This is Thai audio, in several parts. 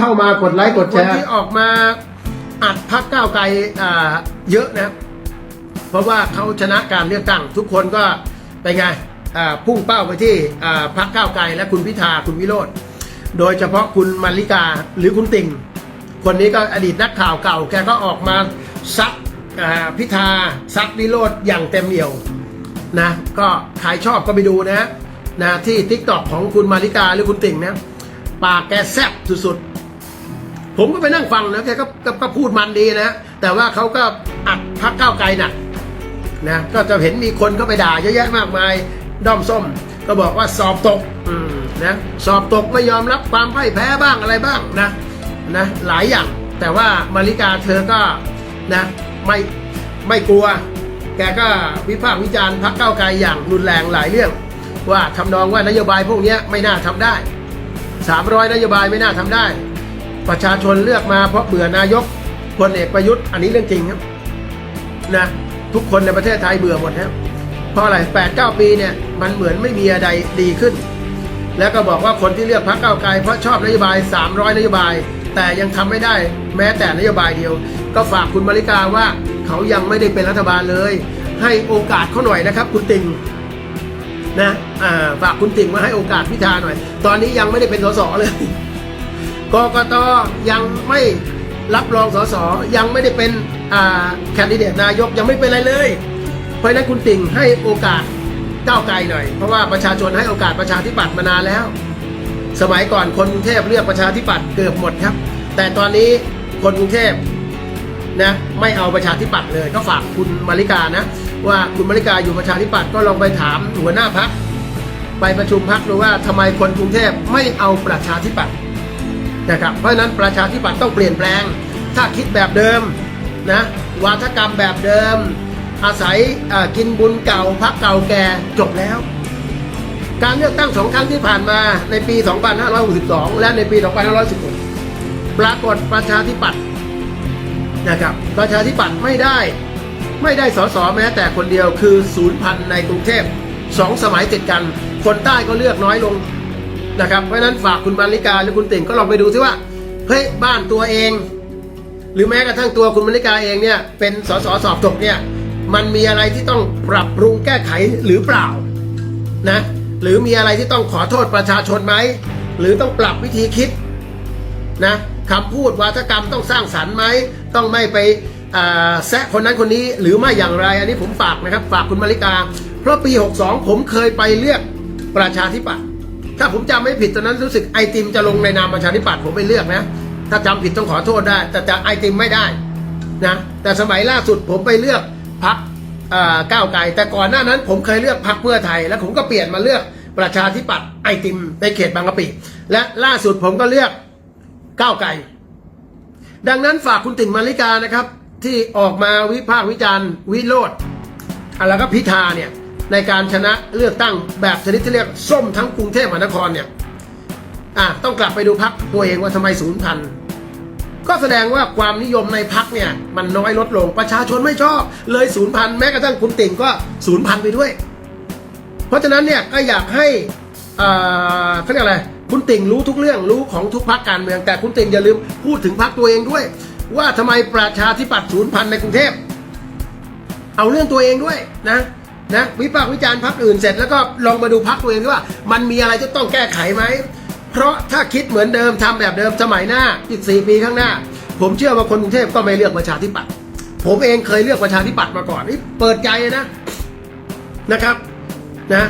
เข้ามากดไลค์กดแชร์คนที่ออกมาอัดพักก้าวไกลอ่าเยอะนะครับ เพราะว่าเขาชนะการเลือกตั้ง ทุกคนก็เป็นไงอ่าพุ่งเป้าไปที่อ่าพักก้าวไกลและคุณพิธาคุณวิโรธโดยเฉพาะคุณมาริกาหรือคุณติ่ง คนนี้ก็อดีตนักข่าวเก่า แกก็ออกมาซักอ่าพิธาซักวิโรธอย่างเต็มเหนียว นะก็ใครชอบก็ไปดูนะนะที่ทิกตอกของคุณมาริกาหรือคุณติ่งนะปากแกแซบสุดๆ ผมก็ไปนั่งฟังนะแกก็ก็พูดมันดีนะ แต่ว่าเขาก็อัดพักก้าวไกลหนักนะก็จะเห็นมีคนก็ไปด่าเยอะแยะมากมายด้อมส้ม ก็บอกว่าสอบตกนะสอบตกไม่ยอมรับความพ่ายแพ้บ้างอะไรบ้างนะนะหลายอย่าง แต่ว่ามาริกาเธอก็นะไม่ไม่กลัว แกก็วิพากษ์วิจารณ์พักเก้าไกลอย่างรุนแรงหลายเรื่อง ว่าทำนองว่านโยบายพวกนี้ไม่น่าทำได้ 300 นโยบายไม่น่าทำได้ ประชาชนเลือกมาเพราะเบื่อนายกพลเอกประยุทธ์อันนี้เรื่องจริงครับนะทุกคนในประเทศไทยเบื่อหมดครับเพราะอะไร8 9ปีเนี่ยมันเหมือนไม่มีอะไรดีขึ้น แล้วก็บอกว่าคนที่เลือกพรรคก้าไกลเพราะชอบนโยบาย 300 นโยบาย แต่ยังทำไม่ได้แม้แต่นโยบายเดียว ก็ฝากคุณมาริกาว่าเขายังไม่ได้เป็นรัฐบาลเลย ให้โอกาสเขาหน่อยนะครับ คุณติงนะฝากคุณติ่งมาให้โอกาสพิธาหน่อย ตอนนี้ยังไม่ได้เป็นสสเลย กกตยังไม่รับรองสสยังไม่ได้เป็นแคนดิเดตนายกยังไม่เป็นอะไรเลย เพราะนั้นคุณติ่งให้โอกาสก้าวไกลหน่อย เพราะว่าประชาชนให้โอกาสประชาธิปัตย์มานานแล้ว สมัยก่อนคนกรุงเทพเลือกประชาธิปัตย์เกือบหมดครับ แต่ตอนนี้คนกรุงเทพนะไม่เอาประชาธิปัตย์เลย ก็ฝากคุณมาริกานะว่าคุณมาริกาอยู่ประชาธิปัตย์ก็ลองไปถามหัวหน้าพักไปประชุมพักดูว่าทำไมคนกรุงเทพไม่เอาประชาธิปัตย์ นะครับเพราะฉะนั้นประชาธิปัตย์ต้องเปลี่ยนแปลง ถ้าคิดแบบเดิมนะวาทกรรมแบบเดิม อาศัยกินบุญเก่าพักเก่าแก่จบแล้ว การเลือกตั้งสองครั้งที่ผ่านมาในปี 2562 และในปี 2516 ปรากฏประชาธิปัตย์นะครับประชาธิปัตย์ไม่ได้ไม่ได้สสแม้แต่คนเดียวคือศูนย์พันในกรุงเทพสองสมัยติดกัน คนใต้ก็เลือกน้อยลง นะครับเพราะฉะนั้นฝากคุณบาริกาหรือคุณติ่งก็ลองไปดูซิว่าเฮ้ยบ้านตัวเอง หรือแม้กระทั่งตัวคุณบาริกาเองเนี่ยเป็นสสสอบตกเนี่ยมันมีอะไรที่ต้องปรับปรุงแก้ไขหรือเปล่านะหรือมีอะไรที่ต้องขอโทษประชาชนไหมหรือต้องปรับวิธีคิดนะคำพูดวาทกรรมต้องสร้างสรรค์ไหมต้องไม่ไปแซะคนนั้นคนนี้หรือไม่อย่างไร อันนี้ผมฝากนะครับฝากคุณมาริกา เพราะปี 62 ผมเคยไปเลือกประชาธิปัตย์ ถ้าผมจำไม่ผิดตอนนั้นรู้สึกไอติมจะลงในนามประชาธิปัตย์ผมไปเลือกนะ ถ้าจำผิดต้องขอโทษได้ แต่จะไอติมไม่ได้นะแต่สมัยล่าสุดผมไปเลือกพักก้าวไกล แต่ก่อนหน้านั้นผมเคยเลือกพักเพื่อไทย แล้วผมก็เปลี่ยนมาเลือกประชาธิปัตย์ไอติมในเขตบางกะปิและล่าสุดผมก็เลือกก้าวไกล ดังนั้นฝากคุณติ่งมาริกานะครับ ที่ออกมาวิพากษ์วิจารณ์วิโรธแล้วก็พิธาเนี่ย ในการชนะเลือกตั้งแบบชนิดที่เรียกส้มทั้งกรุงเทพมหานครเนี่ยอะต้องกลับไปดูพักตัวเองว่าทำไมศูนย์พันก็แสดงว่าความนิยมในพักเนี่ยมันน้อยลดลงประชาชนไม่ชอบ เลยศูนย์พันแม้กระทั่งคุณติ่งก็ศูนย์พันไปด้วย เพราะฉะนั้นเนี่ยก็อยากให้เอ่อเขาเรียกอะไรคุณติ่งรู้ทุกเรื่องรู้ของทุกพักการเมือง แต่คุณติ่งอย่าลืมพูดถึงพักตัวเองด้วย ว่าทำไมประชาธิปัตย์ศูนย์พันในกรุงเทพเอาเรื่องตัวเองด้วยนะ นะวิพากษ์วิจารณ์พักอื่นเสร็จแล้วก็ลองมาดูพักตัวเองด้วยว่า มันมีอะไรที่ต้องแก้ไขไหม เพราะถ้าคิดเหมือนเดิมทำแบบเดิมสมัยหน้าอีกสี่ปีข้างหน้า ผมเชื่อว่าคนกรุงเทพก็ไม่เลือกประชาธิปัตย์ผมเองเคยเลือกประชาธิปัตย์มาก่อนนี่เปิดใจนะนะครับนะ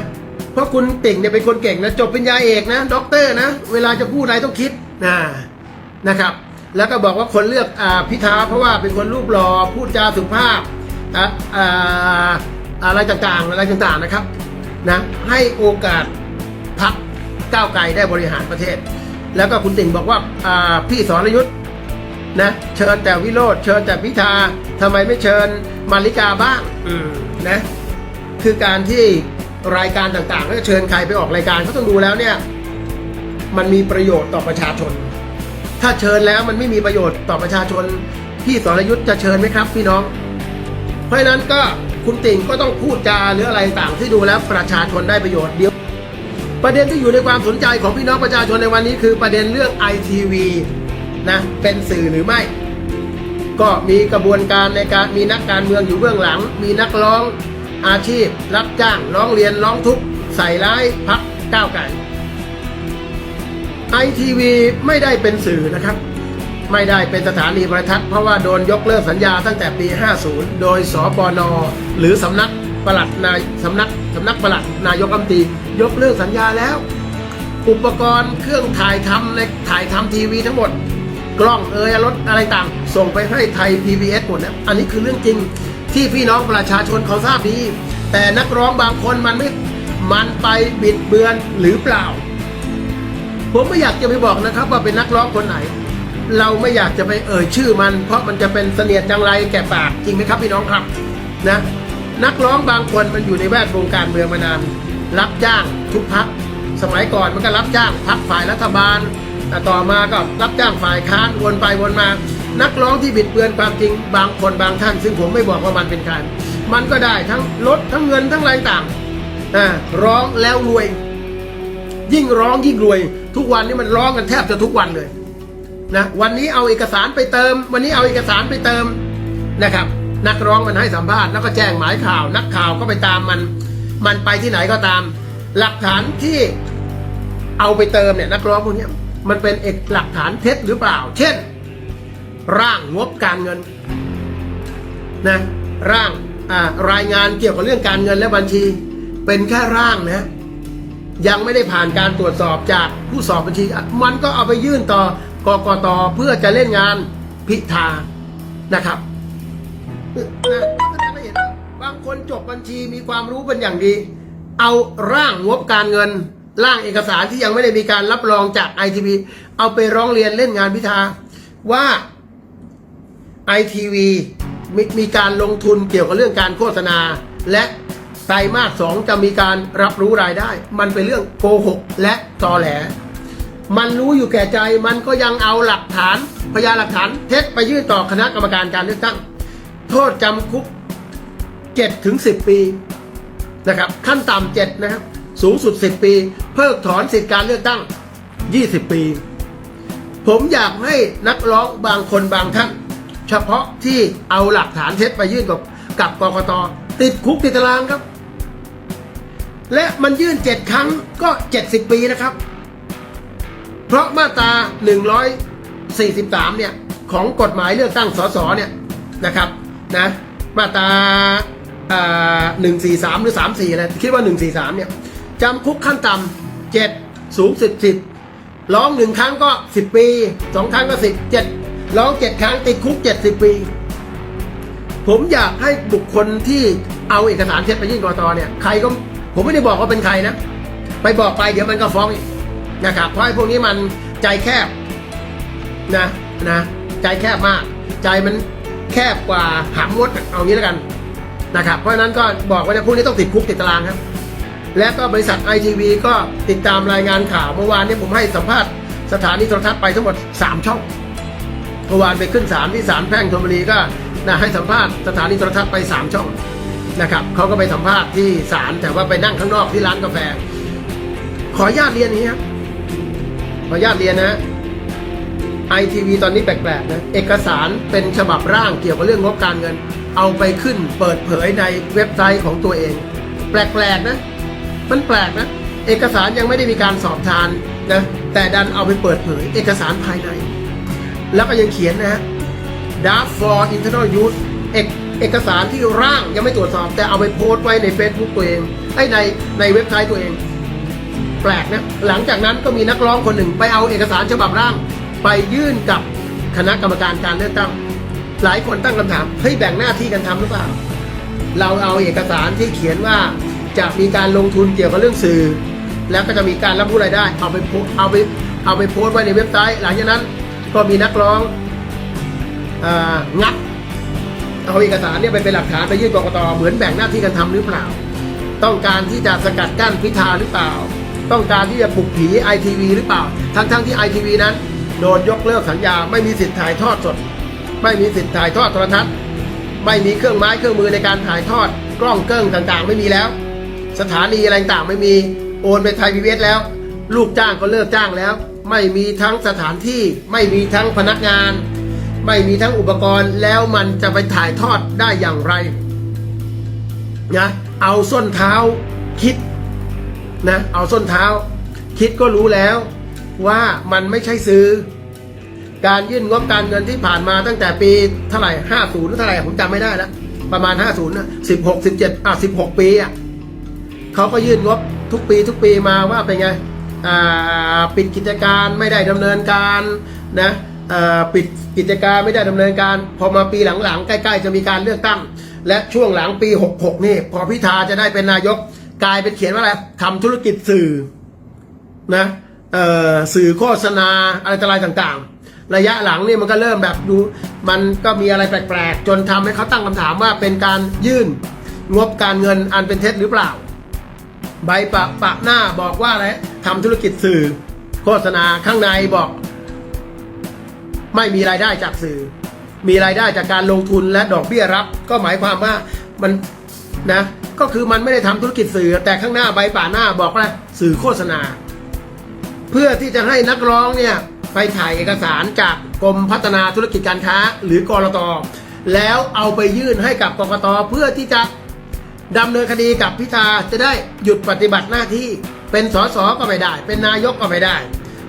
เพราะคุณติ่งเนี่ยเป็นคนเก่งนะจบปริญญาเอกนะด็อกเตอร์นะ เวลาจะพูดอะไรต้องคิดนะนะครับ แล้วก็บอกว่าคนเลือกอพิธาเพราะว่าเป็นคนรูปหล่อพูดจาสุภาพอ่า อะไรต่างๆอะไรต่างๆนะครับนะให้โอกาสพักก้าวไกลได้บริหารประเทศ แล้วก็คุณติ่งบอกว่าอ่าพี่สรยุทธ์นะเชิญแต่วิโรธเชิญแต่พิธาทำไมไม่เชิญมาริกาบ้างอืมนะคือการที่รายการต่างๆก็จะเชิญใครไปออกรายการเขาต้องดูแล้วเนี่ยมันมีประโยชน์ต่อประชาชน ถ้าเชิญแล้วมันไม่มีประโยชน์ต่อประชาชน พี่สรยุทธ์จะเชิญไหมครับ พี่น้อง เพราะฉะนั้นก็ คุณติ่งก็ต้องพูดจาหรืออะไรต่างที่ดูแล้วประชาชนได้ประโยชน์เดียว ประเด็นที่อยู่ในความสนใจของพี่น้องประชาชนในวันนี้คือประเด็นเรื่องไอทีวีนะเป็นสื่อหรือไม่ ก็มีกระบวนการในการมีนักการเมืองอยู่เบื้องหลัง มีนักร้องอาชีพ รับจ้างร้องเรียนร้องทุกข์ใส่ร้ายพักก้าวไก่ไอทีวีไม่ได้เป็นสื่อนะครับ ไม่ได้เป็นสถานีโทรทัศน์เพราะว่าโดนยกเลิกสัญญาตั้งแต่ปี 50 โดยสปนหรือสำนักปลัดนายสำนักสำนักปลัดนายกรัฐมนตรียกเลิกสัญญาแล้ว อุปกรณ์เครื่องถ่ายทำในถ่ายทำทีวีทั้งหมด กล้องเอยรถอะไรต่าง ส่งไปให้ไทย PBS หมดนะอันนี้คือเรื่องจริงที่พี่น้องประชาชนเขาทราบดี แต่นักร้องบางคนมันไม่มันไปบิดเบือนหรือเปล่า ผมไม่อยากจะไปบอกนะครับว่าเป็นนักร้องคนไหน เราไม่อยากจะไปเอ่ยชื่อมัน เพราะมันจะเป็นเสนียดจังไรแก่ปากจริงไหมครับพี่น้องครับนะนักร้องบางคนมันอยู่ในแวดวงการเมืองมานาน รับจ้างทุกพักสมัยก่อนมันก็รับจ้างพักฝ่ายรัฐบาลแต่ต่อมาก็รับจ้างฝ่ายค้านวนไปวนมา นักร้องที่บิดเบือนความจริงบางคนบางท่าน ซึ่งผมไม่บอกว่ามันเป็นการมันก็ได้ทั้งลดทั้งเงินทั้งอะไรต่างอ่าร้องแล้วรวย ยิ่งร้องยิ่งรวย ทุกวันนี้มันร้องกันแทบจะทุกวันเลย นะวันนี้เอาเอกสารไปเติม วันนี้เอาเอกสารไปเติมนะครับ นักร้องมันให้สัมภาษณ์แล้วก็แจ้งหมายข่าว นักข่าวก็ไปตามมัน มันไปที่ไหนก็ตาม หลักฐานที่เอาไปเติมเนี่ยนักร้องพวกนี้มันเป็นเอกหลักฐานเท็จหรือเปล่า เช่น ร่างงบการเงินนะร่างรายงานเกี่ยวกับเรื่องการเงินและบัญชี เป็นแค่ร่างนะยังไม่ได้ผ่านการตรวจสอบจากผู้สอบบัญชี มันก็เอาไปยื่นต่อ กกตเพื่อจะเล่นงานพิธานะครับบางคนจบบัญชีมีความรู้เป็นอย่างดี เอาร่างงบการเงิน ร่างเอกสารที่ยังไม่ได้มีการรับรองจากไอทีวีเอาไปร้องเรียนเล่นงานพิธาว่าไอทีวีมีมีการลงทุนเกี่ยวกับเรื่องการโฆษณา และไตรมาสสองจะมีการรับรู้รายได้ มันเป็นเรื่องโกหกและตอแหล มันรู้อยู่แก่ใจมันก็ยังเอาหลักฐานพยานหลักฐานเท็จไปยื่นต่อคณะกรรมการการเลือกตั้ง โทษจำคุก7ถึง10ปีนะครับขั้นต่ำเจ็ดนะครับสูงสุด10ปี เพิกถอนสิทธิการเลือกตั้ง20ปี ผมอยากให้นักร้องบางคนบางท่าน เฉพาะที่เอาหลักฐานเท็จไปยื่นกับกับกกตติดคุกติดตารางครับ และมันยื่นเจ็ดครั้งก็70ปีนะครับ เพราะมาตรา 143 เนี่ย ของกฎหมายเลือกตั้งสสเนี่ยนะครับนะมาตราอ่า143หรือ34อะไรคิดว่า143เนี่ยจำคุกขั้นต่ำ7สูงสุด10ร้องหนึ่งครั้งก็10ปีสองครั้งก็10 7ร้อง7ครั้งติดคุก70ปี ผมอยากให้บุคคลที่เอาเอกสารเท็จไปยื่นกตเนี่ยใครก็ผมไม่ได้บอกว่าเป็นใครนะ ไปบอกไปเดี๋ยวมันก็ฟ้องอีก นะครับเพราะไอ้พวกนี้มันใจแคบนะนะใจแคบมาก ใจมันแคบกว่าหางมดเอางี้แล้วกันนะครับเพราะฉะนั้นก็บอกว่าเนี่ยพวกนี้ต้องติดคุกติดตารางครับ และก็บริษัทไอทีวีก็ติดตามรายงานข่าวเมื่อวานนี้ผมให้สัมภาษณ์สถานีโทรทัศน์ไปทั้งหมด 3 ช่องเมื่อวานไปขึ้นศาลที่ศาลแพ่งธนบุรีก็นะให้สัมภาษณ์สถานีโทรทัศน์ไป 3 ช่องนะครับเขาก็ไปสัมภาษณ์ที่ศาลแต่ว่าไปนั่งข้างนอกที่ร้านกาแฟ ขออนุญาตเรียนนี้ครับ ขออนุญาตเรียนนะไอทีวีตอนนี้แปลกๆนะ เอกสารเป็นฉบับร่างเกี่ยวกับเรื่องงบการเงิน เอาไปขึ้นเปิดเผยในเว็บไซต์ของตัวเอง แปลกๆนะ มันแปลกนะ เอกสารยังไม่ได้มีการสอบทานนะ แต่ดันเอาไปเปิดเผย เอกสารภายใน แล้วก็ยังเขียนนะ draft for internal use เอกเอกสารที่ร่างยังไม่ตรวจสอบ แต่เอาไปโพสต์ไว้ใน Facebook ตัวเองไอ้ในในเว็บไซต์ตัวเอง แปลกนะหลังจากนั้นก็มีนักร้องคนหนึ่งไปเอาเอกสารฉบับร่าง ไปยื่นกับคณะกรรมการการเลือกตั้ง หลายคนตั้งคำถามเฮ้ยแบ่งหน้าที่กันทำหรือเปล่า เราเอาเอกสารที่เขียนว่าจะมีการลงทุนเกี่ยวกับเรื่องสื่อ แล้วก็จะมีการรับรู้รายได้ เอาไปเอาไปเอาไปโพสต์ไว้ในเว็บไซต์ หลังจากนั้นก็มีนักร้องอ่างัดเอาเอกสารเนี่ยไปเป็นหลักฐานไปยื่นกกตเหมือนแบ่งหน้าที่กันทำหรือเปล่า ต้องการที่จะสกัดกั้นพิธาหรือเปล่า ต้องการที่จะปลุกผีไอทีวีหรือเปล่า ทั้งๆที่ไอทีวีนั้น โดนยกเลิกสัญญา ไม่มีสิทธิ์ถ่ายทอดสด ไม่มีสิทธิ์ถ่ายทอดโทรทัศน์ ไม่มีเครื่องไม้เครื่องมือในการถ่ายทอด กล้องเกิ้งต่างๆ ไม่มีแล้ว สถานีอะไรต่างไม่มีโอนไปไทยพีวีแล้ว ลูกจ้างก็เลิกจ้างแล้ว ไม่มีทั้งสถานที่ไม่มีทั้งพนักงาน ไม่มีทั้งอุปกรณ์แล้วมันจะไปถ่ายทอดได้อย่างไรนะเอาส้นเท้าคิด นะเอาส้นเท้า คิดก็รู้แล้วว่ามันไม่ใช่ซื้อ การยื่นงบการเงินที่ผ่านมาตั้งแต่ปีเท่าไหร่ห้าศูนย์เท่าไหร่ผมจำไม่ได้แล้วประมาณห้าศูนย์สิบหกสิบเจ็ดอะสิบหกปีอะเขาก็ยื่นงบทุกปีทุกปีมาว่าเป็นไงอ่าปิดกิจการไม่ได้ดำเนินการนะอ่าปิดกิจการไม่ได้ดำเนินการ พอมาปีหลังๆ ใกล้ ๆ จะมีการเลือกตั้ง และช่วงหลังปี 66 นี่ พอพิธาจะได้เป็นนายก กลายเป็นเขียนว่าอะไรทำธุรกิจสื่อนะเอ่อสื่อโฆษณาอะไรต่ออะไรต่างๆ ระยะหลังนี่มันก็เริ่มแบบดูมันก็มีอะไรแปลกๆ จนทำให้เขาตั้งคำถามว่าเป็นการยื่นงบการเงินอันเป็นเท็จหรือเปล่า ใบปะปะหน้าบอกว่าอะไรทำธุรกิจสื่อ โฆษณาข้างในบอก ไม่มีรายได้จากสื่อ มีรายได้จากการลงทุนและดอกเบี้ยรับ ก็หมายความว่ามันนะ ก็คือมันไม่ได้ทำธุรกิจสื่อ แต่ข้างหน้าใบป่าหน้าบอกว่าสื่อโฆษณา เพื่อที่จะให้นักร้องเนี่ยไปถ่ายเอกสารจากกรมพัฒนาธุรกิจการค้า หรือกรตแล้วเอาไปยื่นให้กับกรกตเพื่อที่จะดำเนินคดีกับพิธาจะได้หยุดปฏิบัติหน้าที่เป็นสสก็ไม่ได้ เป็นนายกก็ไม่ได้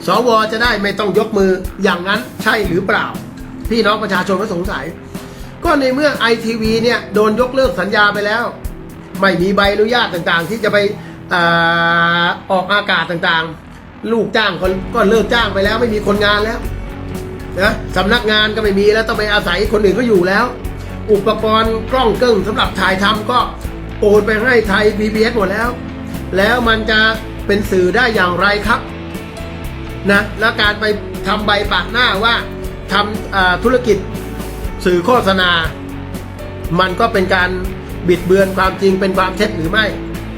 สวจะได้ไม่ต้องยกมืออย่างนั้นใช่หรือเปล่า พี่น้องประชาชนก็สงสัย ก็ในเมื่อไอทีวีเนี่ยโดนยกเลิกสัญญาไปแล้ว ไม่มีใบอนุญาตต่างๆ ที่จะไปอออกอากาศต่างๆ ลูกจ้างก็ก็เลิกจ้างไปแล้วไม่มีคนงานแล้วนะสำนักงานก็ไม่มีแล้วต้องไปอาศัยคนอื่นก็อยู่แล้ว อุปกรณ์กล้องเกิ้งสำหรับถ่ายทำก็โอนไปให้ไทย PBS หมดแล้ว แล้วมันจะเป็นสื่อได้อย่างไรครับนะแล้วการไปทำใบปะหน้าว่าทำอ่าธุรกิจสื่อโฆษณา มันก็เป็นการ บิดเบือนความจริงเป็นความเท็จหรือไม่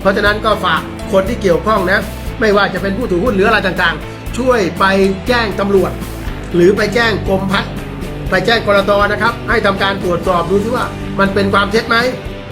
เพราะฉะนั้นก็ฝากคนที่เกี่ยวข้องนะ ไม่ว่าจะเป็นผู้ถือหุ้นหรืออะไรต่างๆ ช่วยไปแจ้งตำรวจ หรือไปแจ้งกรมพัฒน์ไปแจ้งกรตนะครับ ให้ทำการตรวจสอบดูซิว่ามันเป็นความเท็จไหม